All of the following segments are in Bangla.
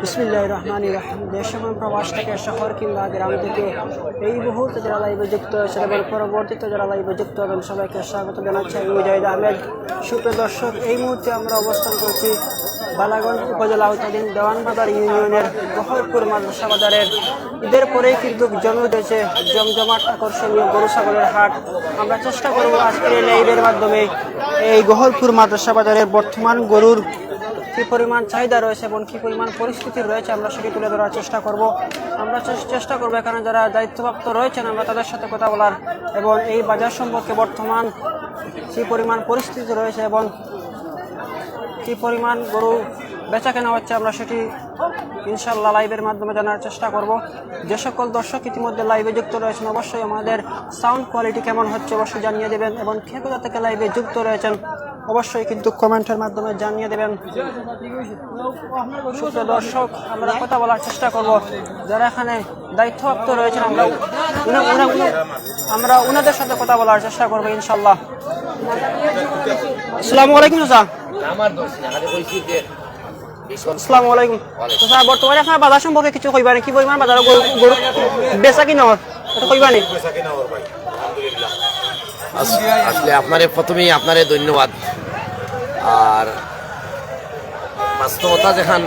বিসমিল্লাহ রহমান রহিম। দেশ এবং প্রবাস থেকে শহর কিংবা গ্রাম থেকে এই মুহূর্তে যারা লাইভে যুক্ত হয়েছে এবং পরবর্তীতে যারা লাইভে যুক্ত হবেন সবাইকে স্বাগত জানাচ্ছি আমি মুজাহিদ আহমেদ। সুপ্রিয় দর্শক, এই মুহূর্তে আমরা অবস্থান করছি বালাগঞ্জ উপজেলা আওতাধীন দেওয়ানবাজার ইউনিয়নের বহরপুর মাদ্রাসা বাজারের। ঈদের পরেই কিন্তু জমে উঠেছে জমজমাট আকর্ষণীয় গরু ছাগলের হাট। আমরা চেষ্টা করব আজকের এই লাইভের মাধ্যমে এই গহরপুর মাদ্রাসা বাজারের বর্তমান গরুর কি পরিমাণ চাহিদা রয়েছে এবং কী পরিমাণ পরিস্থিতি রয়েছে আমরা সেটি তুলে ধরার চেষ্টা করব। আমরা চেষ্টা করব এখানে যারা দায়িত্বপ্রাপ্ত রয়েছেন আমরা তাদের সাথে কথা বলার এবং এই বাজার সম্পর্কে বর্তমান কী পরিমাণ পরিস্থিতি রয়েছে এবং কী পরিমাণ গরু বেচা কেনা হচ্ছে, আমরা সেটি ইনশাল্লাহ লাইভের মাধ্যমে জানার চেষ্টা করব। যে সকল দর্শক ইতিমধ্যে লাইভে যুক্ত রয়েছেন, অবশ্যই আমাদের সাউন্ড কোয়ালিটি কেমন হচ্ছে অবশ্যই জানিয়ে দেবেন এবং কে কোথা থেকে লাইভে যুক্ত রয়েছেন, অবশ্যই কিন্তু কমেন্টের মাধ্যমে জানিয়ে দেবেন। দর্শক, আমরা কথা বলার চেষ্টা করব। যারা এখানে দায়িত্বপ্রাপ্ত রয়েছেন, আমরা আমরা ওনাদের সাথে কথা বলার চেষ্টা করব ইনশাল্লাহ আসসালামু আলাইকুম, চাচা। আমার দোষ আসসালামু আলাইকুম। বর্তমানে আপনার বাজার সম্পর্কে কিছু কইবা কি পরিমাণ বাজার গরু গরু বেচা কিনা হর এটা কইবা নি আসলে আপনারে প্রথমেই আপনারে ধন্যবাদ। আর বাস্তবতা যেখান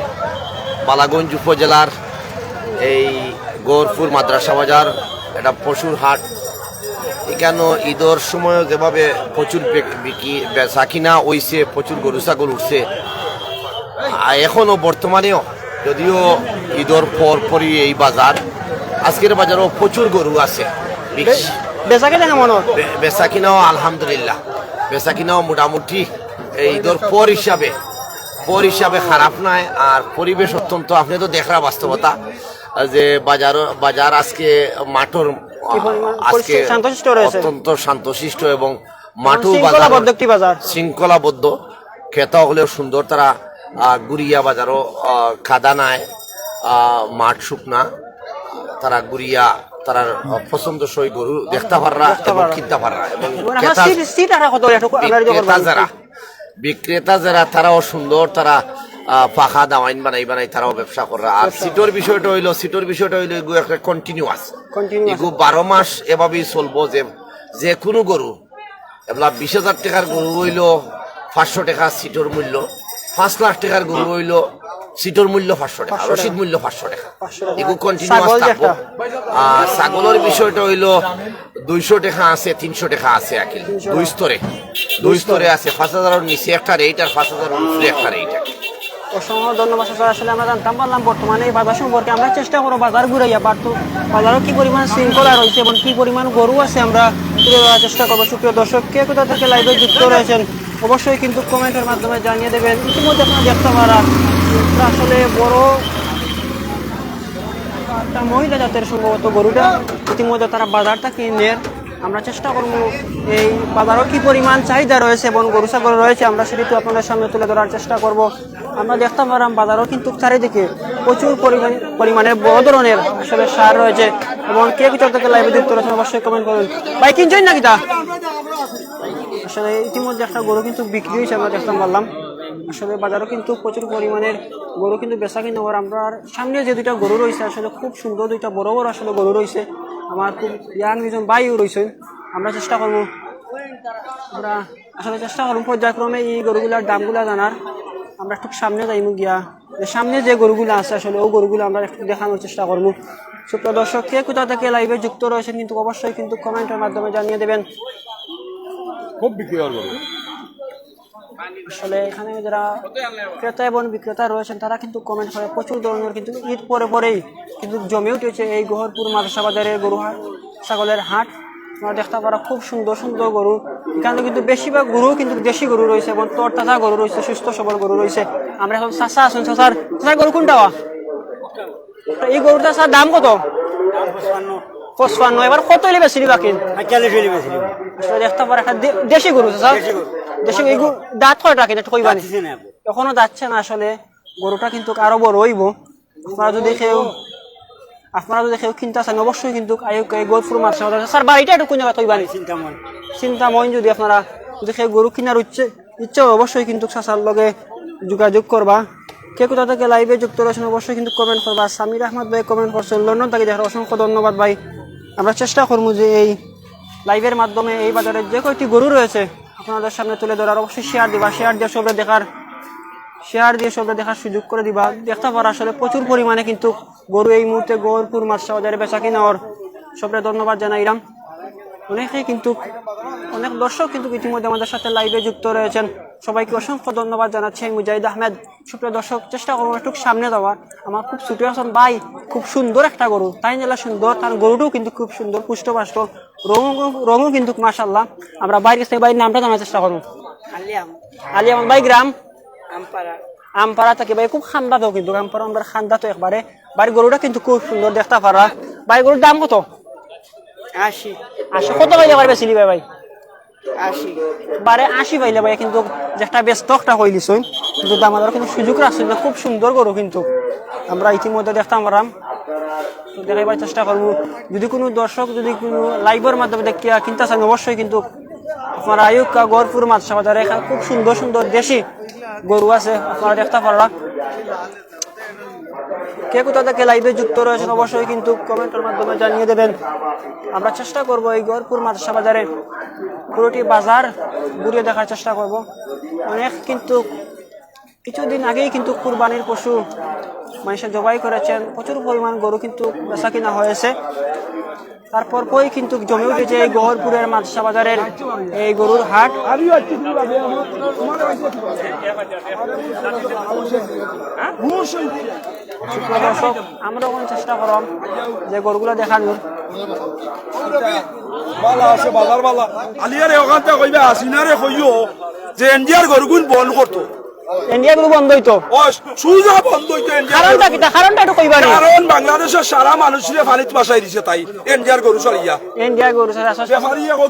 বালাগঞ্জ উপজেলার এই গৌরপুর মাদ্রাসা বাজার এটা পশুর হাট। এখানে ঈদর সময় যেভাবে প্রচুর বেচা কিনা হইছে প্রচুর গরু ছাগল উঠছে আর এখনও বর্তমানেও যদিও ঈদর পর পরই এই বাজার আজকের বাজারও প্রচুর গরু আছে বেচা কিনা কেমন বেচা কিনাও আলহামদুলিল্লাহ বেচা কিনাও মোটামুটি এই ঈদর পর হিসাবে পর হিসাবে খারাপ নাই আর পরিবেশ অত্যন্ত আপনি তো দেখরা বাস্তবতা যে বাজার বাজার আজকে মাঠর আজকে। অত্যন্ত শান্তশিষ্ট এবং বাজার বাজার। শৃঙ্খলাবদ্ধ খেতা হলেও সুন্দর তারা গুড়িয়া বাজারও আহ, খাদা নাই আহ, মাঠ শুকনা। তারা গুড়িয়া তারা পছন্দ সই গরু দেখতে পাররা এবং কিনতে পাররা এবং ক্রেতা- বিক্রেতা যারা বিক্রেতা যারা তারাও সুন্দর তারা পাখা দাওয়াইন বানাই বানাই তারাও ব্যবসা করে। আর সিটোর বিষয়টা হইল সিটোর বিষয়টা হইল এগুলো একটা কন্টিনিউয়াস Continuous। এগু বারো মাস এভাবেই চলবো যে যে কোনো গরু এগুলা বিশ হাজার টাকার গরু হইল পাঁচশো টাকা সিটোর মূল্য। পাঁচ লাখ টাকার গরু হইল সিটোর মূল্য পাঁচশো টাকা রসিদ মূল্য পাঁচশো টাকা। 500 টাকা। কন্টিনিউয়াস থাকব। আর ছাগলের বিষয়টা হইল দুইশো টাকা আছে তিনশো টাকা আছে আকিল। দুই স্তরে। দুই স্তরে আছে পাঁচ হাজারের নিচে একটা রেট আর পাঁচ হাজারের উপরে একটা রেট অসংখ্য ধন্যবাদ স্যার আসলে আমরা জানতাম পারলাম বর্তমানে এই বাজার সম্পর্কে। আমরা চেষ্টা করব বাজার ঘুরাইয়া পারতো বাজারও কি পরিমাণ শৃঙ্খলা রয়েছে এবং কি পরিমাণ গরু আছে আমরা তুলে ধরার চেষ্টা করব। সুপ্রিয় দর্শক, কে কোথা থেকে লাইভে যুক্ত রয়েছেন, অবশ্যই কিন্তু কমেন্টের মাধ্যমে জানিয়ে দেবেন। ইতিমধ্যে আপনারা দেখতে পারা আসলে বড় একটা মহিলা জাতের সম্ভবত গরুটা। ইতিমধ্যে তারা বাজারটা কিনে আমরা চেষ্টা করব এই বাজারও কি পরিমাণ চাহিদা রয়েছে এবং গরু ছাগল রয়েছে, আমরা সেটি তো আপনাদের সামনে তুলে ধরার চেষ্টা করব। আমরা দেখতে পারলাম বাজারও, কিন্তু চারিদিকে প্রচুর পরিমাণ বড় ধরনের আসলে সার রয়েছে। এবং কে ভিতর থেকে লাইভে যুক্ত রয়েছে অবশ্যই কমেন্ট করুন ভাই কিনছেন নাকি তা? আসলে ইতিমধ্যে একটা গরু কিন্তু বিক্রি হয়েছে, আমরা দেখতে পারলাম আসলে বাজারও কিন্তু প্রচুর পরিমাণের গরু কিন্তু বেচা কিনা হয় আমরা সামনে যে দুইটা গরু রয়েছে, আসলে খুব সুন্দর দুইটা বড় বড় আসলে গরু রয়েছে। আমার খুব ইয়াং দুজন বাইও রয়েছে, আমরা চেষ্টা করব। আমরা আসলে চেষ্টা করব, পর্যায়ক্রমে এই গরুগুলার দামগুলা জানার। আমরা একটু সামনে যাইমু গিয়া। সামনে যে গরুগুলো আছে আসলে ও গরুগুলো আমরা একটু দেখানোর চেষ্টা করব সুপ্রিয় দর্শক কে কোথা থেকে লাইভে যুক্ত রয়েছেন কিন্তু অবশ্যই কিন্তু কমেন্টের মাধ্যমে জানিয়ে দেবেন। খুব বিক্রি আসলে এখানে যারা ক্রেতা এবং বিক্রেতা রয়েছেন তারা কিন্তু কমেন্ট করে প্রচুর ধরনের কিন্তু ঈদ পরে পরেই কিন্তু জমে উঠেছে এই গহরপুর মাদ্রাসা বাজারের গরু হাট ছাগলের হাট। আমরা দেখতে পারা খুব সুন্দর সুন্দর গরু। এখানে কিন্তু বেশিরভাগ গরু কিন্তু দেশি গরু রয়েছে এবং তোর তাজা গরু রয়েছে সুস্থ সবল গরু রয়েছে। আমরা এখন চাষা আছেন চাষার চাষার গরু কোনটা এই গরুটা স্যার দাম কত? পঁচপান্ন। এবার কত এলে বেশি বাকি দেখতে পারে একটা দেশি গরু স্যার দেশি এই গরু দাঁত কয়টা কিনা? কইবা নি? এখনও যাচ্ছে না আসলে। গরুটা কিন্তু আরও বড় হইব। আপনারা যদি কেউ আপনারা যদি কেউ কিনতে চান অবশ্যই কিন্তু গরুর মাছ স্যার বাড়িটা একটু কোন জায়গা কইবা নি? চিন্তাময়। যদি আপনারা যদি কেউ গরু কেনার ইচ্ছে ইচ্ছে অবশ্যই কিন্তু চাচার লগে যোগাযোগ করবা। কে কোথা থেকে লাইভে যুক্ত রয়েছেন অবশ্যই কিন্তু কমেন্ট করবা। সামির আহমদ ভাই কমেন্ট করছেন। লন্ডন থেকে দেখার অসংখ্য ধন্যবাদ ভাই। আমরা চেষ্টা করব যে এই লাইভের মাধ্যমে এই বাজারে যে কয়টি গরু রয়েছে আপনাদের সামনে তুলে ধরার। অবশ্যই শেয়ার দিবা। শেয়ার দিয়ে সবরে দেখার শেয়ার দিয়ে সবরে দেখার সুযোগ করে দিবা। দেখতে পারা আসলে প্রচুর পরিমাণে কিন্তু গরু এই মুহূর্তে গৌরপুর মাছ বাজারে বেচা কিনা ওর। সবরে ধন্যবাদ জানাইলাম অনেকেই কিন্তু অনেক দর্শক কিন্তু ইতিমধ্যে আমাদের সাথে লাইভে যুক্ত রয়েছেন। সবাইকে অসংখ্য ধন্যবাদ জানাচ্ছি আমি মুজাহিদ আহমেদ। সুপ্রিয় দর্শক চেষ্টা করব একটু সামনে যাওয়ার আমার খুব ছুটি আসন ভাই খুব সুন্দর একটা গরু। তাই জেলা সুন্দর তার গরুটাও কিন্তু খুব সুন্দর পুষ্টপাষ্ট রঙ রঙও কিন্তু মাসাল্লাহ আমরা বাইরে বাইরের নামটা জানার চেষ্টা করব। আলিয়াম ভাই গ্রাম। আমপাড়া। থেকে ভাই খুব খান্দা তো কিন্তু আমপাড়া আমরা খান্দা তো একবারে। বাড়ির গরুটা কিন্তু খুব সুন্দর দেখতে পারা। বাড়ির গরুর দাম কত? আশি। আশি। কত পাইলে পারবে চিলি ভাই? আশি। বারে আশি পাইলে ভাই কিন্তু হয়ে দিছই কিন্তু দাম আদার কিন্তু সুযোগ না খুব সুন্দর গরু কিন্তু। আমরা ইতিমধ্যে দেখতাম পারাম দেখাইবার চেষ্টা করব। যদি কোনো দর্শক যদি কোনো লাইভের মাধ্যমে দেখিয়া কিনতে চান অবশ্যই কিন্তু আপনার আয়ুকা গড়পুর মাছসা বাজারে এখানে খুব সুন্দর সুন্দর দেশি গরু আছে, আপনারা দেখতে পারলাম। কে কোথা থেকে লাইভে যুক্ত রয়েছেন অবশ্যই কিন্তু কমেন্টের মাধ্যমে জানিয়ে দেবেন। আমরা চেষ্টা করব এই গড়পুর মাদ্রাসা বাজারে পুরোটি বাজার ঘুরিয়ে দেখার চেষ্টা করব। অনেক কিন্তু কিছুদিন আগেই কিন্তু কুরবানির পশু মানুষের জবাই করেছেন। প্রচুর পরিমাণ গরু কিন্তু বেচা কিনা হয়েছে। তারপর পরই কিন্তু জমে উঠেছে এই গহরপুরের মাদ্রাসা বাজারের এই গরুর হাট। দর্শক আমরা ওখানে চেষ্টা করলাম যে গরুগুলো দেখানোর আলিয়ারে ওখান থেকে আসিনারে যে এনজিআর গরুগুন বন্ধ করতো। ইন্ডিয়া গরু বন্ধ হইতো সুজা বন্ধ হইতো কারণটা কিটা কারণটা একটু কইবা কারণ বাংলাদেশের সারা মানুষরে বাসাই দিছে তাই। এনজিআর গরু চালিয়া ইন্ডিয়া গরু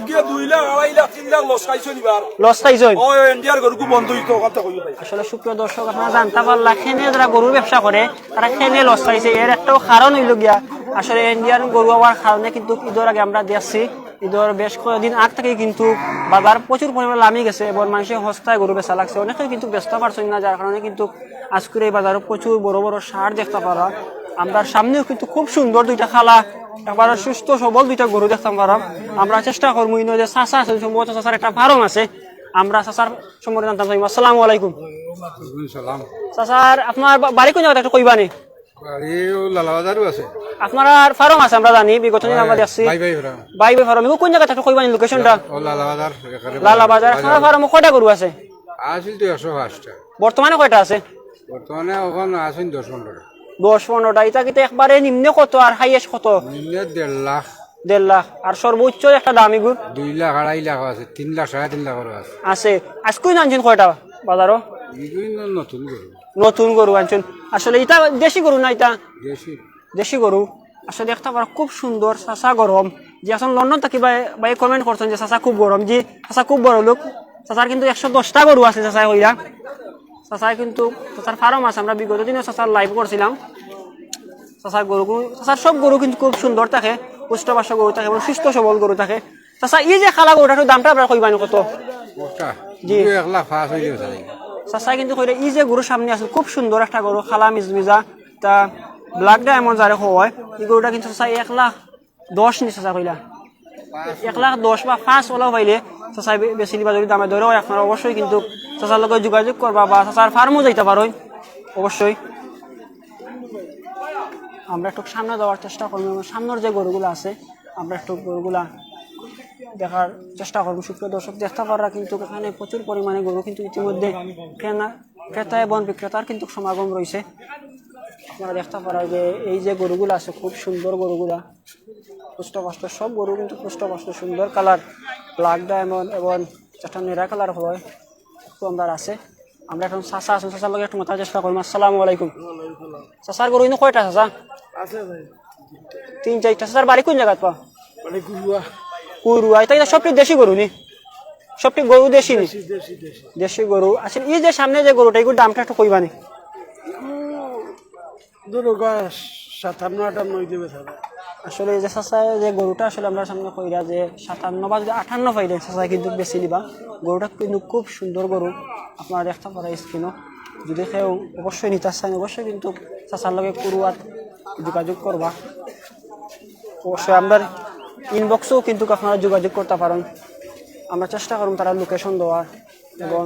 গিয়ে দুই লাখ আড়াই লাখ তিন লাখ লস খাইছো নিবার। লস খাইছই ও এনজিআর গরুকু বন্ধ হইতো থেকে কইও আসলে সুপ্রিয় দর্শক আপনারা জানতে পারলা খেনে যারা গরুর ব্যবসা করে তারা খেনে লস খাইছে। এর একটাও কারণ হইল গিয়া আসলে ইন্ডিয়ান গরু হওয়ার কারণে কিন্তু ঈদের আগে আমরা দেখছি ঈদের বেশ কয়েকদিন আগ থেকে কিন্তু বাজার প্রচুর পরিমাণে নামি গেছে এবং মানুষের হস্তায় গরু বেচা লাগছে। অনেকেই কিন্তু ব্যস্ত পারছেন না যার কারণে কিন্তু আজকের এই বাজারে প্রচুর বড় বড় সার দেখতে পারা আমরা সামনেও কিন্তু খুব সুন্দর দুইটা খালা একবারে সুস্থ সবল দুইটা গরু দেখতাম পারাম আমরা চেষ্টা করব ইনো যে চাষা আছে সম্ভবত চাষার একটা ফার্ম আছে। আমরা চাষার সম্বন্ধে জানতাম। আসসালামু আলাইকুম। চাচার আপনার বাড়ি কোন জায়গাটা একটু কইবা নি লালাবাজারও আছে। আপনার ফার্ম আছে আমরা জানি বিগত দিন আমরা দেখছি। বাই বাই ফ্রাম বাই বাই ফার্ম কোন জায়গাটা কইবা নি লোকেশনটা ও লালাবাজার এখানে লালা বাজার আপনার ফার্ম কয়টা গরু আছে? আসিল তো একশো বর্তমানে কয়টা আছে? বর্তমানে ওখানে আসেন দশ পনেরো দশ পনেরোটা এটা কিন্তু একবারে নিম্নে কত আর হাইয়েস্ট কত? নিম্নে লাখ। দেড় লাখ। আর সর্বোচ্চ একটা দামি গুড় দুই লাখ আড়াই লাখ আছে তিন লাখ সাড়ে তিন লাখেরও আছে। আছে। আজকেই আনছেন কয়টা বাজারও? নতুন গরু। নতুন গরু আনছেন। আসলে এটা দেশি গরু না এটা? দেশি। দেশি গরু। আসলে দেখতে পারা খুব সুন্দর চাষা গরম। যে আসলে লন্ডন থাকি বাই বাই কমেন্ট করছেন যে চাষা খুব গরম। যে চাষা খুব বড় লোক। চাষার কিন্তু একশো দশটা গরু আছে চাষা কইরা চাষার কিন্তু চাষার ফার্ম আছে। আমরা বিগত দিনে চাষার লাইভ করছিলাম। চাষার গরু চাষার সব গরু কিন্তু খুব সুন্দর থাকে। পুষ্টবাস গরু থাকে এবং সুস্থ সবল গরু থাকে। চাষা এই যে খালা গরুটার দামটা আপনার কইবানি কত? জি। এক লাখ চাচা কিন্তু কইলে ই যে গরু সামনে আছে, খুব সুন্দর একটা গরু, খালা মিজমিজা, তা ব্ল্যাক ডায়মন্ড যারে হয়, এই গরুটা কিন্তু চাচা এক লাখ দশ নি চাচা কইলা। এক লাখ দশ বা পাঁচ ওলাও পাইলে বে- বেশি নিবা যদি দামে ধরেও আপনারা অবশ্যই কিন্তু চাচার লগে যোগাযোগ করবা বা চাচার ফার্মও যাইতে পারো, অবশ্যই। আমরা একটু সামনে যাওয়ার চেষ্টা করব, সামনের যে গরুগুলো আছে, আমরা একটু গরুগুলা দেখার চেষ্টা করব। সুপ্রিয় দর্শক দেখতে পারা কিন্তু এখানে প্রচুর পরিমাণে গরু কিন্তু ইতিমধ্যে কেনা ক্রেতা এবং বিক্রেতার কিন্তু সমাগম রয়েছে। আপনারা দেখতে পারা যে এই যে গরুগুলো আছে খুব সুন্দর গরুগুলা। পুষ্টপাষ্ট সব গরু কিন্তু পুষ্টপাষ্ট সুন্দর কালার ব্ল্যাক ডায়মন্ড এবং একটা নেরা কালার হয় সুন্দর আছে। আমরা এখন চাষা আছো চাষার লগে একটু মাথার চেষ্টা করব আসসালামু আলাইকুম। চাষার গরু কিন্তু কয়টা চাষা তিন চারটা। চাষার বাড়ি কোন জায়গাত পা? গুরুয়া কুরুয়া এটা এটা সবটি দেশি গরু নি? সবটি গরু দেশি নি? দেশি গরু। আসলে এই যে সামনে যে গরুটা এগুলোর দামটা একটু কইবানি সাতান্ন আটান্ন দেবে আসলে যে চাচায় যে গরুটা আসলে আমরা সামনে কইরা যে সাতান্ন বা যদি আটান্ন পাইলে চাচায় কিন্তু বেশি নিবা। গরুটা কিন্তু খুব সুন্দর গরু। আপনারা দেখতে পারা স্ক্রিনও। যদি কেউ অবশ্যই নিতে চান অবশ্যই কিন্তু চাচার লগে কুরুয়াত যোগাযোগ করবা। অবশ্যই আমরা ইনবক্সেও কিন্তু আপনারা যোগাযোগ করতে পারেন। আমরা চেষ্টা করুন তারা লোকেশন দেওয়ার এবং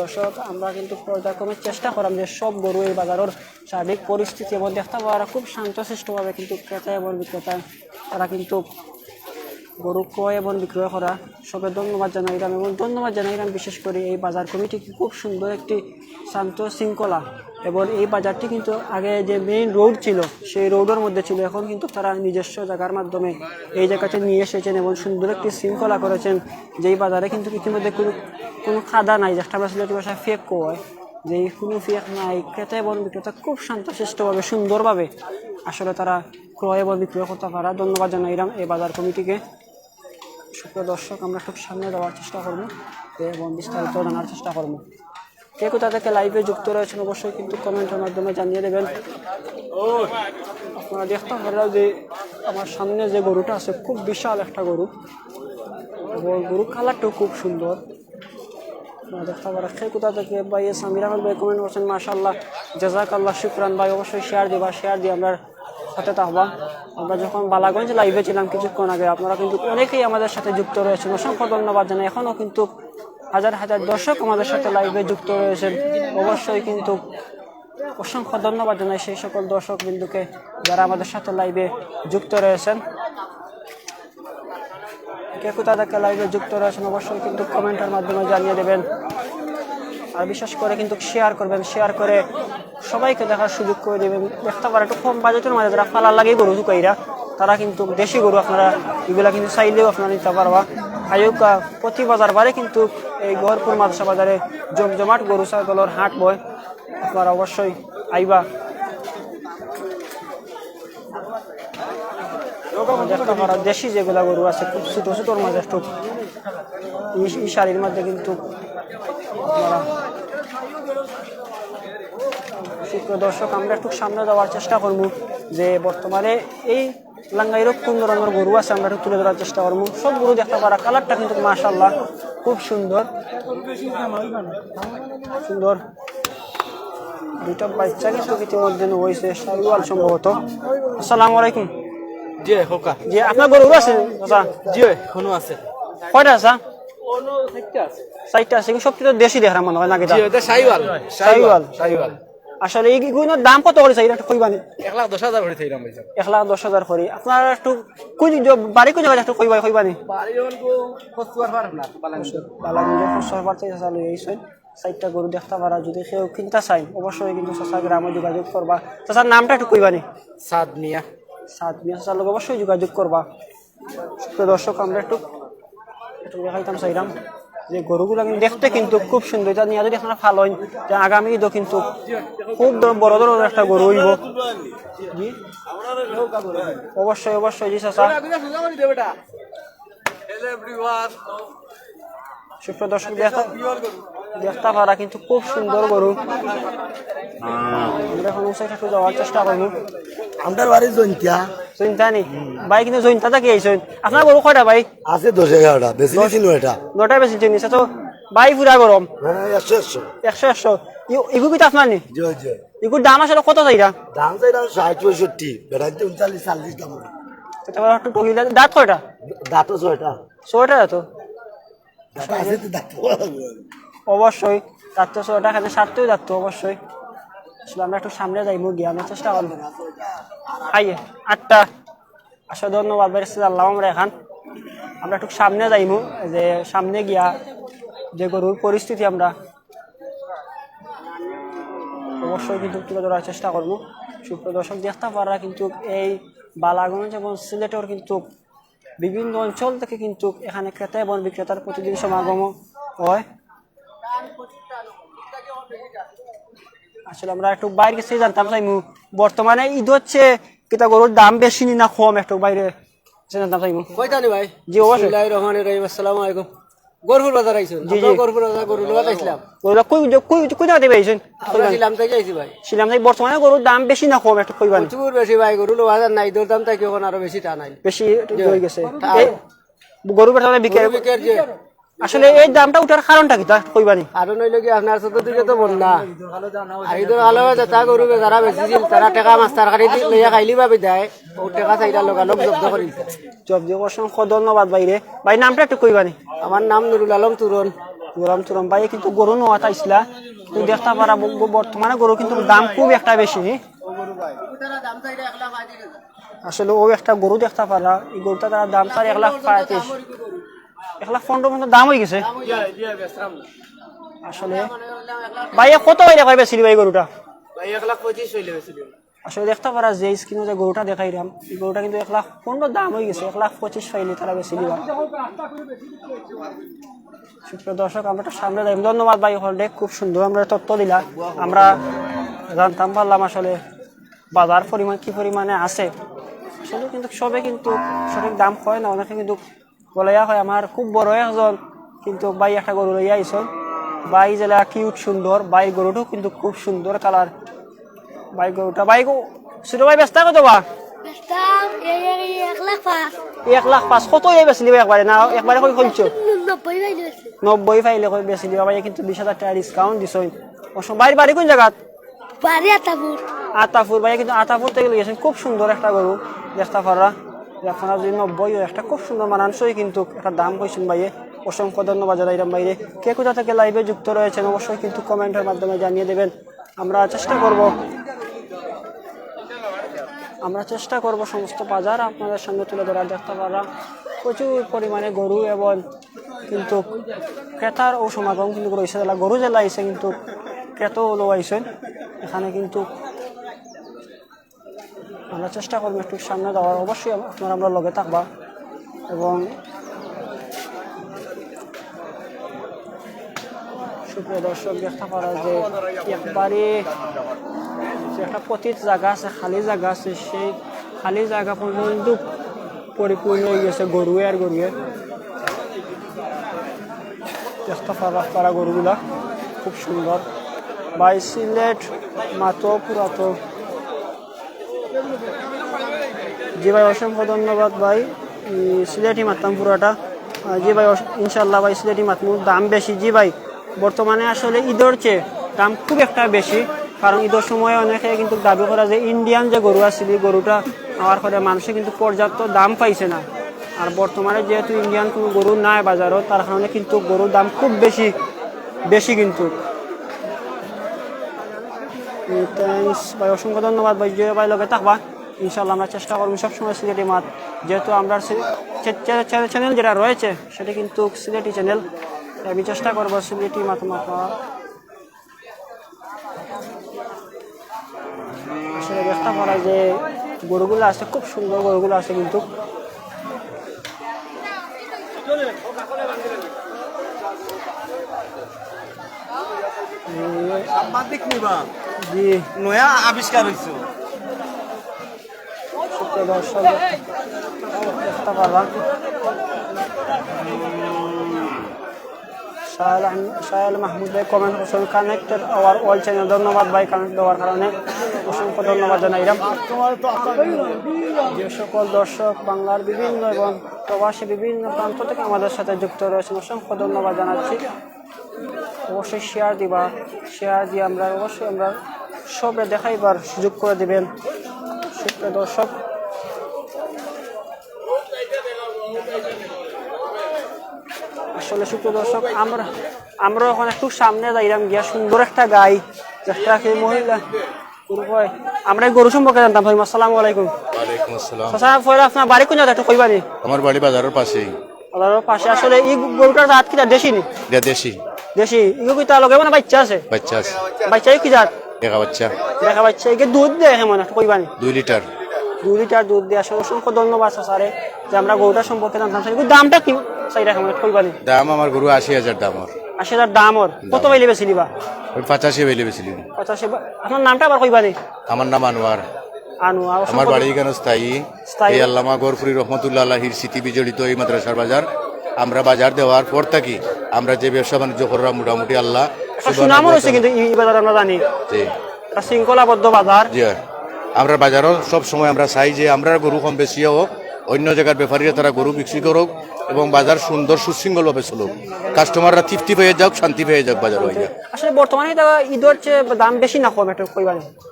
দর্শক, আমরা কিন্তু পর্যায়ক্রমে চেষ্টা করলাম যে সব গরু এই বাজারের সার্বিক পরিস্থিতি এবং দেখতে পাওয়ারা খুব শান্তশিষ্টভাবে কিন্তু ক্রেতা এবং বিক্রেতা, তারা কিন্তু গরু ক্রয় এবং বিক্রয় করা। সবে ধন্যবাদ জানাইলাম এবং ধন্যবাদ জানাইলাম বিশেষ করে এই বাজার কমিটি খুব সুন্দর একটি শান্ত শৃঙ্খলা এবং এই বাজারটি কিন্তু আগে যে মেইন রোড ছিল, সেই রোডের মধ্যে ছিল, এখন কিন্তু তারা নিজস্ব জায়গার মাধ্যমে এই জায়গাতে নিয়ে এসেছেন এবং সুন্দর একটি শৃঙ্খলা করেছেন, যেই বাজারে কিন্তু ইতিমধ্যে কোনো কোনো খাদা নাই যেটা আমরা সিলেটি ভাষায় ফেক কয় যে কোনো ফেক নাই, ক্রেতা এবং বিক্রেতা খুব শান্ত শান্তশিষ্টভাবে, সুন্দরভাবে আসলে তারা ক্রয় এবং বিক্রয় করতে পারা। ধন্যবাদ জানাইলাম এই বাজার কমিটিকে। সুপ্রিয় দর্শক, আমরা খুব সামনে দেওয়ার চেষ্টা করব এবং বিস্তারিত জানার চেষ্টা করব। কে কোথা থেকে লাইভে যুক্ত রয়েছেন অবশ্যই কিন্তু কমেন্টের মাধ্যমে জানিয়ে দেবেন। আপনারা দেখতে পারেন যে আমার সামনে যে গরুটা আছে, খুব বিশাল একটা গরু। এবং গরু কালারটাও খুব সুন্দর। দেখতে পারেন, কে কোথা থেকে ভাই সামির আহমদ ভাই কমেন্ট করছেন মাশাল্লাহ জাজাক আল্লাহ শুক্রান ভাই, অবশ্যই শেয়ার দিবা শেয়ার দিয়ে আমরা সাথে থাকবা আমরা যখন বালাগঞ্জ লাইভে ছিলাম কিছুক্ষণ আগে, আপনারা কিন্তু অনেকেই আমাদের সাথে যুক্ত রয়েছেন। অসংখ্য ধন্যবাদ জানাই। এখনও কিন্তু হাজার হাজার দর্শক আমাদের সাথে লাইভে যুক্ত রয়েছেন। অবশ্যই কিন্তু অসংখ্য ধন্যবাদ জানাই সেই সকল দর্শক বিন্দুকে যারা আমাদের সাথে লাইভে যুক্ত রয়েছেন। কে কোথা থেকে লাইভে যুক্ত রয়েছেন, অবশ্যই কিন্তু কমেন্টের মাধ্যমে জানিয়ে দেবেন। আর বিশেষ করে কিন্তু শেয়ার করবেন শেয়ার করে সবাইকে দেখার সুযোগ করে দেবেন দেখতে পারে একটু কম বাজেটের মাঝে যারা ফালার লাগে গরু ঢুকাইরা, তারা কিন্তু দেশি গরু আপনারা এগুলা কিন্তু চাইলেও আপনারা নিতে পারবা। আয়ুকা প্রতি বাজার বারে কিন্তু এই গহরপুর মাদ্রাসা বাজারে জমজমাট গরু, ছাগলের হাট বয়, আপনারা অবশ্যই আইবা। দেশি যেগুলা গরু আছে, খুব ছোটো ছোটোর মাঝে একটু ই- ই শাড়ির মধ্যে কিন্তু আপনারা সুপ্রিয় দর্শক আমরা একটু সামনে যাওয়ার চেষ্টা করব যে বর্তমানে এই লাঙ্গাইরও কোন ধরনের গরু আছে আমরা একটু তুলে ধরার চেষ্টা করব। সব গরু দেখতে পারা কালারটা কিন্তু মাশাল্লাহ খুব সুন্দর। সুন্দর। দুইটা বাচ্চা কিন্তু ইতিমধ্যে হয়েছে শাহিওয়াল সম্ভবত। আসসালামু আলাইকুম। জি হোকা জি আপনার গরু আছে? চাচা জি কোনো আছে। কয়টা আছে? চারটা আছে। সবচেয়ে তো দেশি দেখার মনে হয় নাকি সাইওয়াল। শাহিওয়াল সাইওয়াল। আসলে এই গুইনের দাম কত করে চাই? একটু কইবানি। এক লাখ দশ হাজার ভরি থাইলাম ভাইজান। এক লাখ দশ হাজার করে আপনার একটু কোন বাড়ি কোন জায়গায় একটু কইবা কইবানি? বাড়ি কচুয়ার পার থেকে চালু এইছেন চারটা গরু দেখতে পারা যদি কেউ কিনতে চাই অবশ্যই কিন্তু চাচা গ্রামে যোগাযোগ করবা। চাচার নামটা একটু কইবানি। সাদ মিয়া। সাত মিয়া চাচার লোক অবশ্যই যোগাযোগ করবা। তো দর্শক আমরা একটু একটু দেখাইতাম চাইলাম। যে গরুগুলো দেখতে কিন্তু খুব সুন্দর। যা নিয়ে যদি আপনারা ভালো যে আগামী ঈদও কিন্তু খুব বড় ধরনের একটা গরু হইব। অবশ্যই অবশ্যই, জি চাচা। সুপ্রিয় দর্শক, দেখা দেখতে পারা কিন্তু খুব সুন্দর গরু। আমরা এখন একটু যাওয়ার চেষ্টা করব। আমার বাড়ি জৈন্তিয়া। জৈন্তা নি? ভাই কিন্তু জৈন্তা থাকি আইসেন আপনার গরু কয়টা ভাই? আছে দশ এগারোটা বেশি বেশি নয় এটা নটায় বেশি জিনিস তো ভাই পুরা গরম। হ্যাঁ একশো একশো। একশো একশো। ইগু কিন্তু আপনার নি? ইগুর দাম আসলে কত চাইরা? দাম চাই দাম ষাট পঁয়ষট্টি। বেড়াইতে উনচাল্লিশ চাল্লিশ দাম। তারপর একটু দাঁত কয়টা? দাঁতও ছয়টা। ছয়টা দাঁত। আছে তো দাঁত। অবশ্যই দাঁত তো ছয়টা খাতে সাতটাই দাঁত অবশ্যই। আসলে আমরা একটু সামনে যাইবো গিয়ে আমরা চেষ্টা করব। আইয়ে, আটটা। আসলে ধন্যবাদ বেরেছে আল্লাহ আমরা এখান। আমরা একটু সামনে যাইমু যে সামনে গিয়া যে গরুর পরিস্থিতি আমরা, অবশ্যই কিন্তু তুলে ধরার চেষ্টা করব। সুপ্রিয় দর্শক, দেখতে পারা কিন্তু এই বালাগঞ্জ এবং সিলেটের কিন্তু বিভিন্ন অঞ্চল থেকে কিন্তু এখানে ক্রেতা এবং বিক্রেতার প্রতিদিন সমাগম হয়। আসলে আমরা একটু বাইরে গেছে জানতাম চাইমু। বর্তমানে ঈদ হচ্ছে কিতা গরুর দাম বেশি নি না কম একটু বাইরে জানতাম চাইমু? কয়টানি ভাই? জি অবশ্যই। বিসমিল্লাহির রহমানির রহিম আসসালামু আলাইকুম। গরুর বাজার আইছেন? জি, জি। গরুর বাজার গরু লওয়া আইছিলাম। গরুটা কই কই কই জায়গা দেবে আইছেন ছিলাম থেকে আইছি ভাই। ছিলাম তাই বর্তমানে গরুর দাম বেশি না কম একটু কইবানি। প্রচুর বেশি ভাই গরু লওয়া হাজার নাই দর দাম তাই এখন আরও বেশি টা নাই বেশি হয়ে গেছে। গরু বেটা বিকে যে আসলে এই দামটা উঠার কারণটা কি? তা কইবানি কারণ হইল কি আপনার চতুর্দিকে তো বন্যা আর ঈদের আলো যারা গরু যারা বেচিছিল তারা টেকা তরকারি দি লইয়া খাইলি ভাবি দেয়। ও টেকা চাইটা লোকালোক জব্দ করিছে জব্দ অসংখ্য ধন্যবাদ বাইরে ভাই নামটা একটু কইবানি আমার নাম নুরুল আলম তুরন। গরম তুরম ভাই কিন্তু গরু নোয়া চাইছিলা তুই দেখতে পারা বর্তমানে গরু কিন্তু দাম খুব একটা বেশি আসলে ও একটা গরু দেখতে পারা। এই গরুটা তারা দাম তার এক লাখ পঁয়ত্রিশ। এক লাখ পনেরো পর্যন্ত দাম হয়ে গেছে। আসলে ভাই কত বাইরে কয় বেশি ভাই গরুটা আসলে দেখতে পারা যে স্ক্রিনে যে গরুটা দেখাইলাম এই গরুটা কিন্তু এক লাখ পনেরো দাম হয়ে গেছে এক লাখ পঁচিশ পাইলে তারা বেশি দিবা। সুপ্রিয় দর্শক আমরা সামনে যাই। ধন্যবাদ ভাই হলডে খুব সুন্দর আমরা তথ্য দিলা। আমরা জানতাম পারলাম আসলে বাজার পরিমাণ কি পরিমাণে আছে। আসলে কিন্তু সবে কিন্তু সঠিক দাম হয় না অনেকে কিন্তু বলাইয়া হয় আমার খুব বড় একজন কিন্তু বাই একটা গরু লইয়া আইসন বাই জেলা কিউট সুন্দর বাই গরুটাও কিন্তু খুব সুন্দর কালার বাই গরুটা বাই গো ছোট ভাই ব্যস্ত কত বা? এক লাখ পাঁচ। এক লাখ পাঁচ কত দিবে একবারে? না একবারে কই খুলছো নব্বই ফাইলে কই বেশি দিবা? ভাই কিন্তু বিশ হাজার টাকা ডিসকাউন্ট দিছ বাড়ি বাড়ি কোন জায়গাত? বাড়ি আতাপুর। আতাপুর ভাই কিন্তু আতাপুর থেকে গেছেন খুব সুন্দর একটা গরু দেখতে পারা আপনারা যদি নব্বই একটা খুব সুন্দর, মানানসই কিন্তু একটা দাম কইছেন ভাইয়ে। অসংখ্য ধন্যবাদ জানাইলাম বাইরে কে কোথা থেকে লাইভে যুক্ত রয়েছেন অবশ্যই কিন্তু কমেন্টের মাধ্যমে জানিয়ে দেবেন। আমরা চেষ্টা করব। আমরা চেষ্টা করব সমস্ত বাজার আপনাদের সামনে তুলে ধরার। দেখতে পারা প্রচুর পরিমাণে গরু এবং কিন্তু ক্রেতার ও সমাগম কিন্তু রয়েছে। গরু জেলা আইসে কিন্তু ক্রেতাও লো আইসেন এখানে কিন্তু আমরা চেষ্টা করব একটু সামনে যাওয়ার। অবশ্যই আপনারা আমরা লগে থাকবা। এবং সুপ্রিয় দর্শক দেখতে পারা যে একবারে একটা পতিত জায়গা আছে, খালি জায়গা আছে, সেই খালি জায়গা পর্যন্ত পরিপূর্ণ হয়ে গেছে গরুয়ে আর গরুয়ে। দেখতে পারা পারা গরুগুলা খুব সুন্দর। বাই সিলেট মাতো পুরাতো জি ভাই, অসংখ্য ধন্যবাদ ভাই। সিলেটি মারতাম পুরোটা। জি ভাই ইনশাল্লাহ ভাই, সিলেটি মাতমু দাম বেশি। জি ভাই, বর্তমানে আসলে ঈদের চেয়ে দাম খুব একটা বেশি। কারণ ঈদের সময় অনেকে কিন্তু দাবি করা যে ইন্ডিয়ান যে গরু আসছিল গরুটা আমার করে মানুষে কিন্তু পর্যাপ্ত দাম পাইছে না। আর বর্তমানে যেহেতু ইন্ডিয়ান কোনো গরু নাই বাজারও, তার কারণে কিন্তু গরুর দাম খুব বেশি বেশি কিন্তু। থ্যাংকস ভাই, অসংখ্য ধন্যবাদ। ভাই, যে ভাই লগে থাকবা। ইনশাল্লাহ আমরা চেষ্টা করব সবসময় সিলেটি মাত। যেহেতু আমরা চ্যানেল যেটা রয়েছে সেটা কিন্তু সিলেটি চ্যানেল আমি চেষ্টা করব সিলেটি মাত মাপা আসলে দেখতে পারা যে গরুগুলো আছে খুব সুন্দর গরুগুলো আছে কিন্তু। জি। নয়া আবিষ্কার সুপ্রিয় দর্শক comment connected our wall channel ধন্যবাদ ভাই কানেক্ট দেওয়ার কারণে অসংখ্য ধন্যবাদ জানাইলাম যে সকল দর্শক বাংলার বিভিন্ন এবং প্রবাসী বিভিন্ন প্রান্ত থেকে আমাদের সাথে যুক্ত রয়েছেন অসংখ্য ধন্যবাদ জানাচ্ছি অবশ্যই শেয়ার দিবা শেয়ার দিয়ে আমরা অবশ্যই আমরা সবে দেখাইবার সুযোগ করে দিবেন সুপ্রিয় দর্শক আসলে সুপ্রিয় দর্শক আমরা আমরা এখন একটু সামনে যাইলাম গিয়া সুন্দর একটা গাই কি মহিলা। আমরা গরু সম্পর্কে জানতাম ভাই আসসালামু আলাইকুম। ওয়ালাইকুম আসসালাম। চাচা পরে আপনার বাড়ি কোন জায়গা একটু কইবানি আমার বাড়ি বাজারের পাশেই। আল্লাহর পাশে। আসলে এই গরুটার জাত কিটা দেশি নি? দেশি। দেশি। ইগো কি তার লগে মানে বাচ্চা আছে? বাচ্চা আছে। বাচ্চা কি জাত? বাচ্চা। দেখা বাচ্চা। একে দুধ দেয় একটু কইবানি দুই লিটার। দুই লিটার দুধ দিয়ে আসলে অসংখ্য ধন্যবাদ স্যারে যে আমরা গরুটা সম্পর্কে জানতাম স্যার। দামটা কি? কেমন একটু কইবানি দাম আমার গরু আশি হাজার দাম ওর। আশি হাজার দাম ওর। কত বাইলে বেশি ওই পঁচাশি বেলে বেছিলি পঁচাশি আপনার নামটা আবার আমার নাম আনোয়ার। আনু আমার বাড়ি এখানে স্থায়ী। স্থায়ী। এই আল্লামা গরফুরি রহমতুল্লাহ আল্লাহির স্মৃতি বিজড়িত এই মাদ্রাসার বাজার। আমরা বাজার দেওয়ার পর থাকি। আমরা যে ব্যবসা বাণিজ্য করলাম মোটামুটি আল্লাহ সুনামও রয়েছে কিন্তু এই বাজার আমরা জানি। শৃঙ্খলাবদ্ধ বাজার। জি আমরা বাজারও সব সময় আমরা চাই যে আমরা গরু কম বেশি হোক অন্য জায়গার ব্যাপারীরা তারা গরু বিক্রি করুক এবং বাজার সুন্দর সুশৃঙ্খলভাবে চলুক। কাস্টমাররা তৃপ্তি পেয়ে যাক শান্তি পেয়ে যাক বাজার হয়ে যাক আসলে বর্তমানে ঈদের দাম বেশি না কম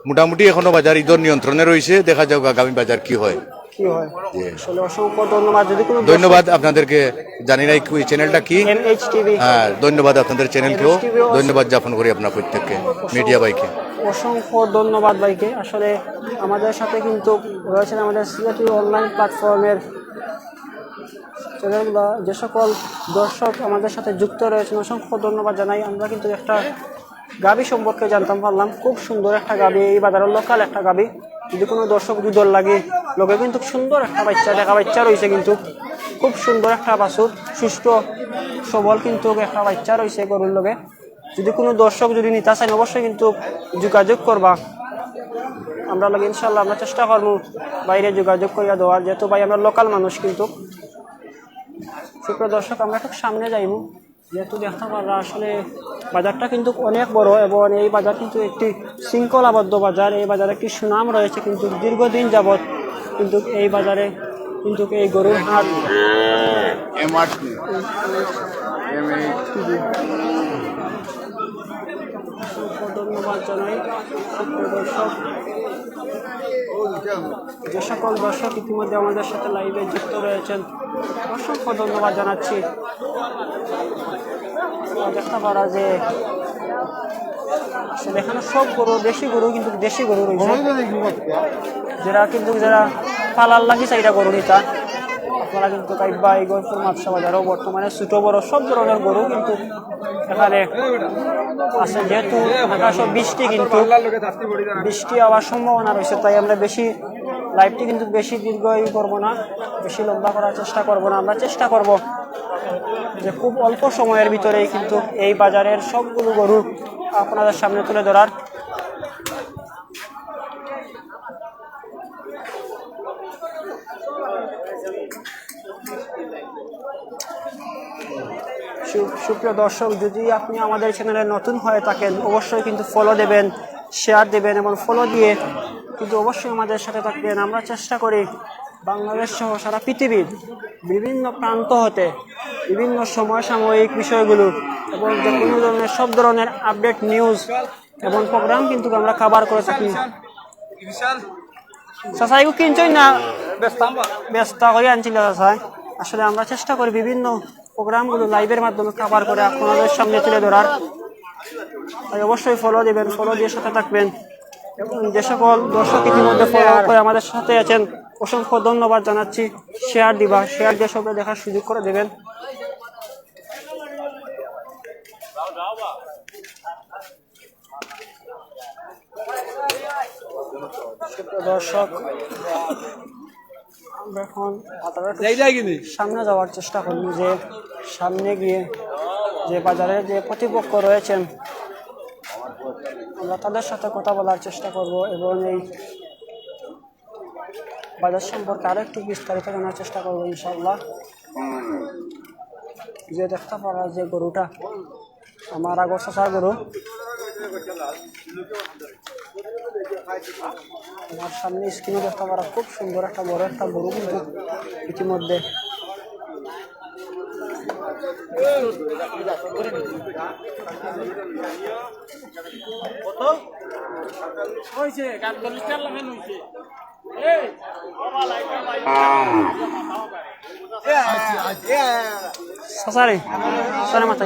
মোটামুটি এখনও বাজার ঈদের নিয়ন্ত্রণে রয়েছে দেখা যাক আগামী বাজার কি হয়। কি হয়? আসলে অসংখ্য ধন্যবাদ। যদি কোনো ধন্যবাদ আপনাদেরকে। জানি না এই চ্যানেলটা কি। হ্যাঁ ধন্যবাদ আপনাদের চ্যানেলকেও ধন্যবাদ জ্ঞাপন করি আপনার প্রত্যেককে। মিডিয়া বাইকে অসংখ্য ধন্যবাদ ভাইকে। আসলে আমাদের সাথে কিন্তু রয়েছেন আমাদের সিলেটি অনলাইন প্ল্যাটফর্মের চ্যানেলগুলো যে সকল দর্শক আমাদের সাথে যুক্ত রয়েছেন অসংখ্য ধন্যবাদ জানাই। আমরা কিন্তু একটা গাবি সম্পর্কে জানতাম পারলাম খুব সুন্দর একটা গাবি এই বাজারের লোকাল একটা গাবি। যদি কোনো দর্শক দুদল লাগে লোকে কিন্তু সুন্দর একটা বাচ্চা, দেখা বাচ্চা রয়েছে কিন্তু। খুব সুন্দর একটা বাছুর, সুস্থ, সবল কিন্তু একটা বাচ্চা রয়েছে গরুর লোকে। যদি কোনো দর্শক যদি নিতে চান অবশ্যই কিন্তু যোগাযোগ করবা। আমরা লাগে ইনশাল্লাহ আমরা চেষ্টা করব বাইরে যোগাযোগ করিয়া দেওয়ার, যেহেতু ভাই আমরা লোকাল মানুষ কিন্তু। সুপ্রিয় দর্শক, আমরা একটু সামনে যাইব। যেহেতু দেখতে পাররা আসলে বাজারটা কিন্তু অনেক বড় এবং এই বাজার কিন্তু একটি শৃঙ্খলাবদ্ধ বাজার। এই বাজারে একটি সুনাম রয়েছে কিন্তু দীর্ঘদিন যাবৎ কিন্তু এই বাজারে কিন্তু এই গরুর হাট ধন্যবাদ জানাই। দর্শক যে সকল দর্শক ইতিমধ্যে আমাদের সাথে লাইভে যুক্ত রয়েছেন অসংখ্য ধন্যবাদ জানাচ্ছি। দেখতে পারা যে আসলে এখানে সব গরু, দেশি গরু কিন্তু দেশি গরু রয়েছে। যারা কিন্তু যারা পালার লাগি চাইরা গরু নিতা, আপনারা কিন্তু কাইবা এই গরুর মাছটা বাজারও বর্তমানে ছোট, বড় সব ধরনের গরু কিন্তু এখানে আছে। যেহেতু আকাশ বৃষ্টি কিন্তু, বৃষ্টি হওয়ার সম্ভাবনা রয়েছে, তাই আমরা বেশি লাইফটি কিন্তু বেশি দীর্ঘ ই করব না, বেশি লম্বা করার চেষ্টা করব না। আমরা চেষ্টা করব যে খুব অল্প সময়ের ভিতরেই কিন্তু এই বাজারের সবগুলো গরু আপনাদের সামনে তুলে ধরার। সুপ্রিয় দর্শক, যদি আপনি আমাদের চ্যানেলে নতুন হয়ে থাকেন, অবশ্যই কিন্তু ফলো দেবেন শেয়ার দেবেন এবং ফলো দিয়ে কিন্তু অবশ্যই আমাদের সাথে থাকবেন। আমরা চেষ্টা করি বাংলাদেশ সহ সারা পৃথিবীর বিভিন্ন প্রান্ত হতে। বিভিন্ন সমসাময়িক বিষয়গুলো এবং যে কোনো ধরনের সব ধরনের আপডেট নিউজ এবং প্রোগ্রাম কিন্তু আমরা কাভার করে থাকি। এগুলো কিনছই না? ব্যস্ত করে আনছিল চাচা। আসলে আমরা চেষ্টা করি বিভিন্ন প্রোগ্রামগুলো লাইভের মাধ্যমে কাভার করে আপনাদের সামনে তুলে ধরার। তাই অবশ্যই ফলো দেবেন ফলো দিয়ে সাথে থাকবেন। এবং যে সকল দর্শক ইতিমধ্যে ফলো করে আমাদের সাথে আছেন অসংখ্য ধন্যবাদ জানাচ্ছি। শেয়ার দিবা শেয়ার দিয়ে সবাই দেখার সুযোগ করে দেবেন। দর্শক আমরা এখন সামনে যাওয়ার চেষ্টা করব যে সামনে গিয়ে যে বাজারে যে প্রতিপক্ষ রয়েছেন আমরা তাদের সাথে কথা বলার চেষ্টা করব এবং এই বাজার সম্পর্কে আরও একটু বিস্তারিত জানার চেষ্টা করব ইনশাল্লাহ যে দেখতে পারা যে গরুটা, আমার আগর শশার গরু। আমার সামনে স্ক্রিনে দেখতে পারা খুব সুন্দর একটা বড় একটা গরু কিন্তু ইতিমধ্যে। সাসারে সারে মাথা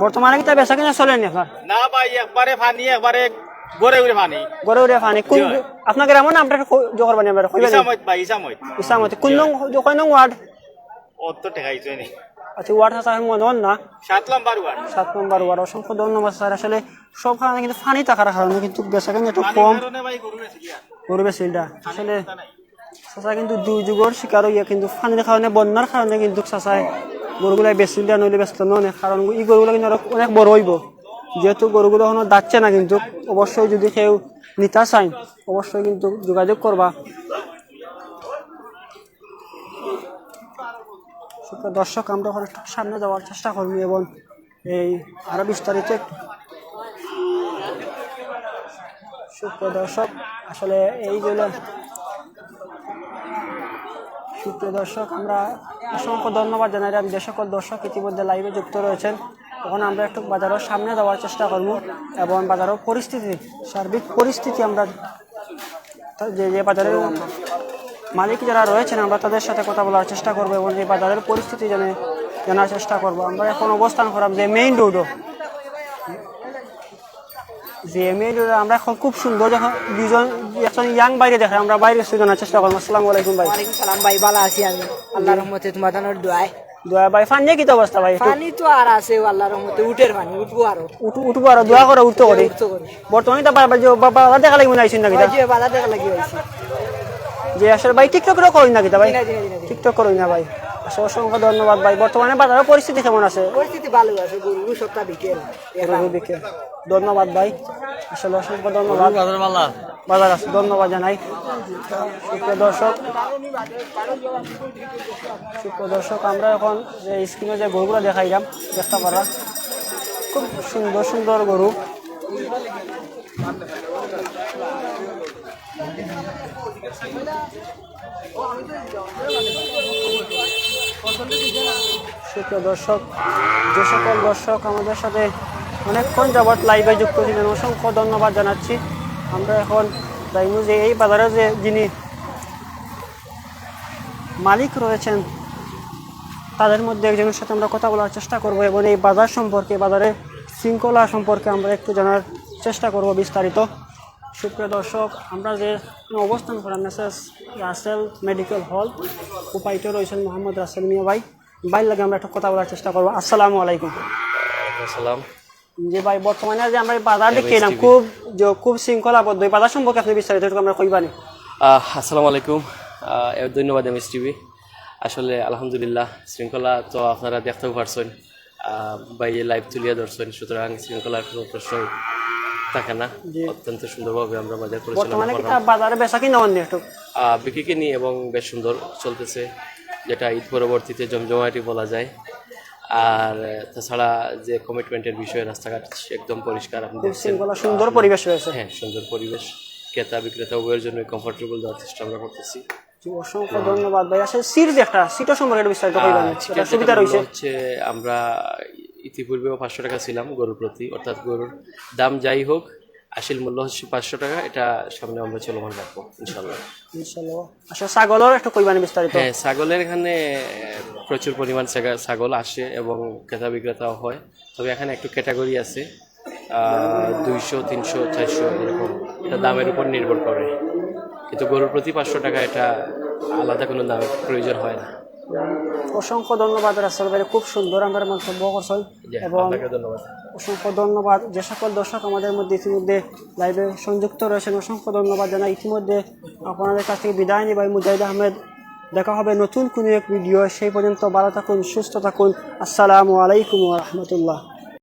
বর্তমানে কি তা বেচা কিনা চলে নি আপনার না ভাই একবারে ফানি একবারে গড়ে গড়ে ফানি। গড়ে উড়ে ফানি। কোন আপনার গ্রামের নামটা জোগাড় বানিয়ে আমরা ইসামত ভাই ইসামত। ইসলামতি কোন নং কয় নং ওয়ার্ড? অত তো ঠেকাইছো নি। আচ্ছা ওয়ার্ড হাসা মনে না? সাত লম্বার ওয়ার্ড। সাত নম্বর ওয়ার্ড। অসংখ্য ধন্যবাদ স্যার। আসলে সব কারণে কিন্তু ফানি থাকার কারণে কিন্তু বেচা কিনা একটু কম গরু বেশিটা আসলে চাচা কিন্তু দুই যুগর শিকার হইয়া কিন্তু ফানির কারণে বন্যার কারণে কিন্তু চাচাই গরুগুলাই বেশি দেওয়া নইলে ব্যস্ত নয় কারণ এই গরুগুলো কিন্তু অনেক বড় হইব। যেহেতু গরুগুলো এখনও দাচ্ছে না কিন্তু অবশ্যই যদি কেউ নিতা চাই অবশ্যই কিন্তু যোগাযোগ করবা। দর্শক, আমরা এখন একটু সামনে যাওয়ার চেষ্টা করব এবং এই আরও বিস্তারিত একটু। সুপ্রিয় দর্শক, আসলে এইগুলো সুপ্রিয় দর্শক, আমরা অসংখ্য ধন্যবাদ জানাই আমি যে সকল দর্শক ইতিমধ্যে লাইভে যুক্ত রয়েছেন। তখন আমরা একটু বাজারের সামনে যাওয়ার চেষ্টা করব এবং বাজারের পরিস্থিতি, সার্বিক পরিস্থিতি আমরা যে যে বাজারের মালিক যারা রয়েছেন আমরা তাদের সাথে কথা বলার চেষ্টা করব এবং এই বাজারের পরিস্থিতি জেনে জানার চেষ্টা করব। আমরা এখন অবস্থান করলাম যে মেইন রোডও যে মেইন রোডে আমরা এখন খুব সুন্দর যখন দুজন একজন ইয়াং বাইরে দেখে আমরা বাইরে এসে জানার চেষ্টা করব। আসসালামু আলাইকুম ভাই। সালাম ভাই ভালো আছি আমি। আল্লাহর রহমতে তোমার দানোর দোয়াই দোয়া ভাই ফান কি অবস্থা ভাই? পানি তো আর আছে আল্লাহর রহমতে উঠের পানি উঠবো আরও। উঠবো আর দোয়া করে উঠতে করি। বর্তমানে তো বাবা দেখা লাগবে না আইসুন নাকি? ওই দেখা লাগি যে আসলে ভাই টিকটক করে করি নাকি তা ভাই। টিকটক করি না ভাই। আসলে অসংখ্য ধন্যবাদ ভাই। বর্তমানে বাজারের পরিস্থিতি কেমন আছে? পরিস্থিতি ভালো আছে গরু সপ্তাহ বিকেল। ধন্যবাদ ভাই। আসলে অসংখ্য ধন্যবাদ। বাজার আছে ধন্যবাদ জানাই। সুপ্রিয় দর্শক সুপ্রিয় দর্শক আমরা এখন যে স্ক্রিনে যে গরুগুলো দেখাইলাম দেখতে পারা। খুব সুন্দর সুন্দর গরু। সুপ্রিয় দর্শক, যে সকল দর্শক আমাদের সাথে অনেকক্ষণ যাবৎ লাইভে যুক্ত ছিলেন, অসংখ্য ধন্যবাদ জানাচ্ছি। আমরা এখন যাইমু যে এই বাজারে যে যিনি মালিক রয়েছেন, তাদের মধ্যে একজনের সাথে আমরা কথা বলার চেষ্টা করব এবং এই বাজার সম্পর্কে, বাজারের শৃঙ্খলা সম্পর্কে আমরা একটু জানার চেষ্টা করব বিস্তারিত। সুপ্রিয় দর্শক আমরা যে অবস্থান করা মেসেজ রাসেল মেডিকেল হল উপায়িত রয়েছেন মোহাম্মদ রাসেল মিয়া ভাই। ভাই লাগে আমরা একটু কথা বলার চেষ্টা করব। আসসালামু আলাইকুম। আসসালাম। যে ভাই বর্তমানে যে আমরা এই বাজার দেখি এলাম খুব যে খুব শৃঙ্খলাবদ্ধ। এই বাজার সম্পর্কে আপনি বিস্তারিত একটু আমরা কইবানি আসসালামু আলাইকুম। ধন্যবাদ এম এস টিভি আসলে আলহামদুলিল্লাহ শৃঙ্খলা তো আপনারা দেখতেও পারছেন বাইরে লাইভ তুলিয়ে ধরছেন। সুতরাং শৃঙ্খলার কোনো প্রশ্নই থাকে না। অত্যন্ত সুন্দরভাবে আমরা বাজার পরিচালনা করলাম। বাজারে বেচা কিনা অন্য একটু? এবং বেশ সুন্দর চলতেছে যেটা ঈদ পরবর্তীতে জমজমাটি বলা যায়। আর তাছাড়া যে কমিটমেন্টের বিষয়ে রাস্তাঘাট একদম পরিষ্কার আপনি দেখছেন। সুন্দর পরিবেশ রয়েছে। হ্যাঁ সুন্দর পরিবেশ। ক্রেতা বিক্রেতা উভয়ের জন্য কমফোর্টেবল দেওয়ার চেষ্টা আমরা করতেছি। অসংখ্য ধন্যবাদ ভাই। আসলে সিট যে একটা সিটের সম্পর্কে বিস্তারিত কইবানি যেটা সুবিধা রয়েছে। হচ্ছে আমরা ইতিপূর্বেও পাঁচশো টাকা ছিলাম গরুর প্রতি অর্থাৎ গরুর দাম যাই হোক আসল মূল্য হচ্ছে পাঁচশো টাকা এটা সামনে আমরা চলমান রাখব ইনশাল্লাহ ইনশাআল্লাহ। আসলে ছাগলের একটু কইবানি বিস্তারিত। হ্যাঁ ছাগলের এখানে প্রচুর পরিমাণ ছাগা- ছাগল আসে এবং ক্রেতা বিক্রেতাও হয়। তবে এখানে একটু ক্যাটাগরি আছে দুইশো তিনশো চারশো এরকম। এটা দামের উপর নির্ভর করে। কিন্তু গরুর প্রতি পাঁচশো টাকা এটা আলাদা কোনো দামের প্রয়োজন হয় না। অসংখ্য ধন্যবাদ রাসেল ভাই। খুব সুন্দর আমার মন্তব্য করছেন এবং অসংখ্য ধন্যবাদ। যে সকল দর্শক আমাদের মধ্যে ইতিমধ্যে লাইভে সংযুক্ত রয়েছেন অসংখ্য ধন্যবাদ জানাই। ইতিমধ্যে আপনাদের কাছ থেকে বিদায় নিই ভাই মুজাহিদ আহমেদ। দেখা হবে নতুন কোনো এক ভিডিও সেই পর্যন্ত ভালো থাকুন সুস্থ থাকুন। আসসালামু আলাইকুম রহমতুল্লাহ।